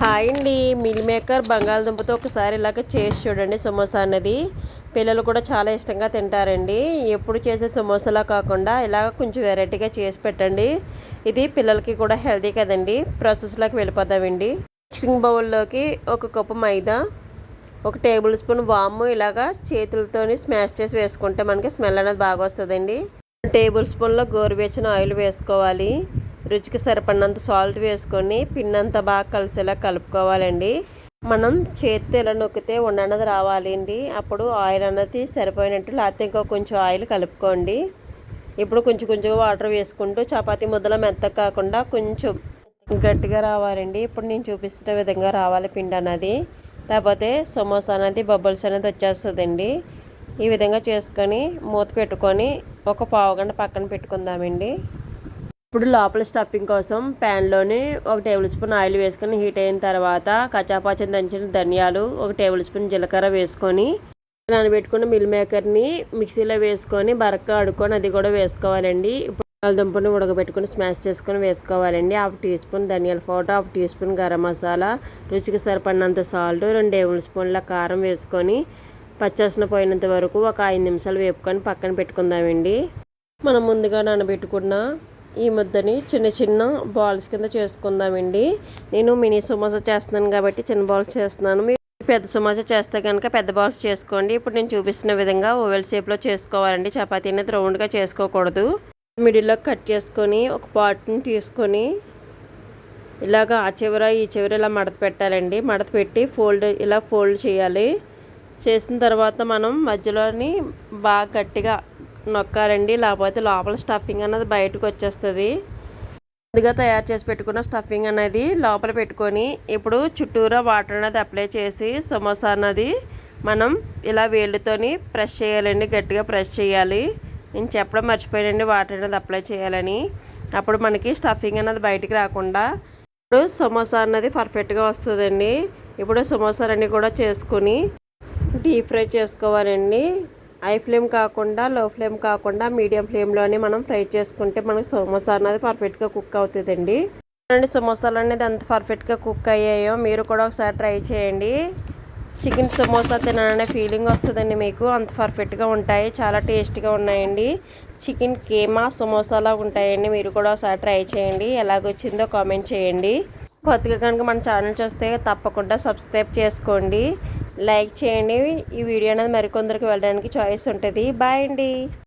Hi అండి. Meal maker బంగాళదుంపతో ఒకసారి ఇలాగ చేసి చూడండి సమోసా అనేది పిల్లలు కూడా చాలా ఇష్టంగా తింటారండి. ఎప్పుడు చేసే సమోసాలా కాకుండా ఇలాగ కొంచెం వెరైటీగా చేసి పెట్టండి. ఇది పిల్లలకి కూడా హెల్తీ కదండి. ప్రాసెస్లోకి వెళ్ళిపోదామండి మిక్సింగ్ బౌల్లోకి ఒక కప్పు మైదా ఒక టేబుల్ స్పూన్ వాము ఇలాగా చేతులతోని స్మాష్ చేసి వేసుకుంటే మనకి స్మెల్ అనేది బాగా వస్తుందండి. టేబుల్ స్పూన్లో గోరువెచ్చిన ఆయిల్ వేసుకోవాలి. రుచికి సరిపడినంత సాల్ట్ వేసుకొని పిన్నంత బాగా కలిసేలా కలుపుకోవాలండి. మనం చేతితో ఇలా నొక్కితే ఉండన్నది రావాలి అండి అప్పుడు ఆయిల్ అన్నది సరిపోయినట్టు లేకపోతే ఇంకా కొంచెం ఆయిల్ కలుపుకోండి. ఇప్పుడు కొంచెం కొంచెంగా వాటర్ వేసుకుంటూ చపాతీ ముద్దల మెత్త కాకుండా కొంచెం గట్టిగా రావాలండి. ఇప్పుడు నేను చూపిస్తున్న విధంగా రావాలి పిండి అన్నది. లేకపోతే సమోసా అనేది బబుల్స్ అనేది వచ్చేస్తుందండి. ఈ విధంగా చేసుకొని మూత పెట్టుకొని ఒక పావు గంట పక్కన పెట్టుకుందామండి. ఇప్పుడు లోపల స్టఫింగ్ కోసం ప్యాన్లోని ఒక టేబుల్ స్పూన్ ఆయిల్ వేసుకొని హీట్ అయిన తర్వాత కచాపాచం దంచిన ధనియాలు ఒక టేబుల్ స్పూన్ జీలకర్ర వేసుకొని నానబెట్టుకున్న మిల్ మేకర్ని మిక్సీలో వేసుకొని బరక అడుకొని అది కూడా వేసుకోవాలండి. ఇప్పుడు దుంపని ఉడకబెట్టుకుని స్మాష్ చేసుకొని వేసుకోవాలండి. హాఫ్ టీ స్పూన్ ధనియాల powder half teaspoon garam masala రుచికి సరిపడినంత సాల్ట్ రెండు టేబుల్ స్పూన్ల కారం వేసుకొని పచ్చసిన పోయినంత వరకు ఒక ఐదు నిమిషాలు వేపుకొని పక్కన పెట్టుకుందామండి. మనం ముందుగా నానబెట్టుకున్న ఈ ముద్దని చిన్న చిన్న బాల్స్ కింద చేసుకుందామండి. నేను మినీ సమోసా చేస్తున్నాను కాబట్టి చిన్న బాల్స్ చేస్తున్నాను. మీరు పెద్ద సమోసా చేస్తే కనుక పెద్ద బాల్స్ చేసుకోండి. ఇప్పుడు నేను చూపిస్తున్న విధంగా ఓవెల్ షేప్లో చేసుకోవాలండి. చపాతీ అనేది రౌండ్గా చేసుకోకూడదు. మిడిల్లో కట్ చేసుకొని ఒక పాట్ని తీసుకొని ఇలాగ ఆ చివర ఈ చివర ఇలా మడత పెట్టాలండి. మడత పెట్టి ఫోల్డ్ ఇలా ఫోల్డ్ చేయాలి. చేసిన తర్వాత మనం మధ్యలోని బాగా గట్టిగా నొక్కాలండి లేకపోతే లోపల స్టఫింగ్ అన్నది బయటకు వచ్చేస్తుంది. ముందుగా తయారు చేసి పెట్టుకున్న స్టఫింగ్ అనేది లోపల పెట్టుకొని ఇప్పుడు చుట్టూరా వాటర్ అనేది అప్లై చేసి సమోసా అన్నది మనం ఇలా వేళ్ళతోని ప్రెస్ చేయాలండి. గట్టిగా ప్రెస్ చేయాలి. నేను చెప్పడం మర్చిపోయానండి వాటర్ అనేది అప్లై చేయాలని. అప్పుడు మనకి స్టఫింగ్ అనేది బయటికి రాకుండా ఇప్పుడు సమోసా అన్నది పర్ఫెక్ట్గా వస్తుందండి. ఇప్పుడు సమోసాలన్నీ కూడా చేసుకొని డీప్ ఫ్రై చేసుకోవాలండి. హై ఫ్లేమ్ కాకుండా లో ఫ్లేమ్ కాకుండా మీడియం ఫ్లేమ్లోనే మనం ఫ్రై చేసుకుంటే మనకు సమోసా అనేది పర్ఫెక్ట్గా కుక్ అవుతుందండి. చూడండి సమోసాలు అనేది ఎంత పర్ఫెక్ట్గా కుక్ అయ్యాయో మీరు కూడా ఒకసారి ట్రై చేయండి. చికెన్ సమోసా తినాలనే ఫీలింగ్ వస్తుందండి మీకు. అంత పర్ఫెక్ట్గా ఉంటాయి చాలా టేస్ట్గా ఉన్నాయండి. చికెన్ కేమా సమోసాలా ఉంటాయండి మీరు కూడా ఒకసారి ట్రై చేయండి. ఎలాగొచ్చిందో కామెంట్ చేయండి. కొత్తగా కనుక మన ఛానల్ చూస్తే తప్పకుండా సబ్స్క్రైబ్ చేసుకోండి. లైక్ చేయండి. ఈ వీడియో అనేది మరికొందరికి వెళ్ళడానికి చాయిస్ ఉంటుంది. బాయ్ అండి.